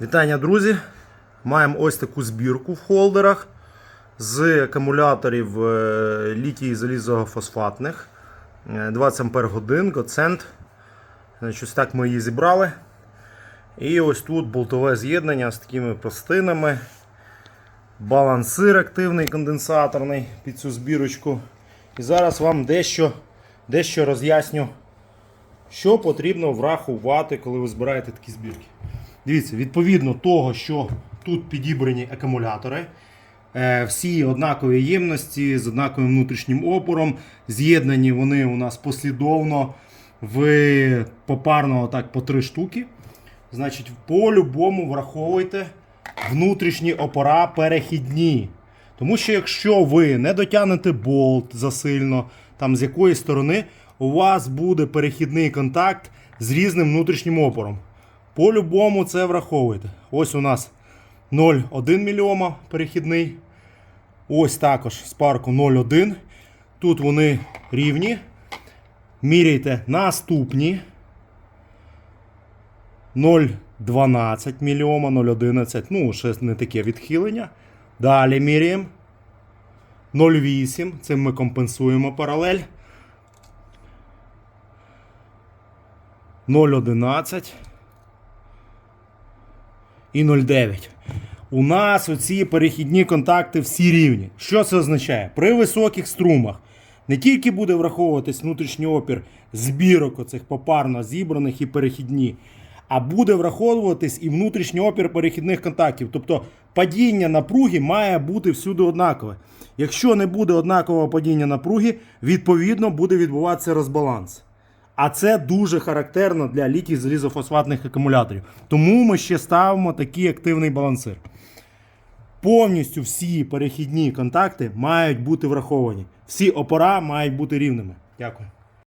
Вітання, друзі! Маємо ось таку збірку в холдерах з акумуляторів е, літій залізофосфатних е, 20 Ампер годин, Гоцент. Значить, Ось так ми її зібрали. І ось тут болтове з'єднання з такими пластинами. Балансир активний конденсаторний під цю збірочку. І зараз вам дещо, дещо роз'ясню, що потрібно врахувати, коли ви збираєте такі збірки. Дивіться, відповідно того, що тут підібрані акумулятори, е, всі однакові ємності з однаковим внутрішнім опором. З'єднані вони у нас послідовно в попарно так по три штуки. Значить, по-любому враховуйте внутрішні опора перехідні. Тому що якщо ви не дотягнете болт засильно, там з якої сторони, у вас буде перехідний контакт з різним внутрішнім опором. По-любому це враховуйте. Ось у нас 0,1 мільйома перехідний. Ось також з парку 0,1. Тут вони рівні. Міряйте наступні. 0,12 мільйома, 0,11. Ну, ще не таке відхилення. Далі міряємо. 0,8. Цим ми компенсуємо паралель. 0,11 і 0,9. У нас оці перехідні контакти всі рівні. Що це означає? При високих струмах не тільки буде враховуватись внутрішній опір збірок оцих попарно зібраних і перехідні, а буде враховуватись і внутрішній опір перехідних контактів. Тобто падіння напруги має бути всюди однакове. Якщо не буде однакового падіння напруги, відповідно буде відбуватися розбаланс. А це дуже характерно для літій залізофосфатних акумуляторів. Тому ми ще ставимо такий активний балансир. Повністю всі перехідні контакти мають бути враховані. Всі опора мають бути рівними. Дякую.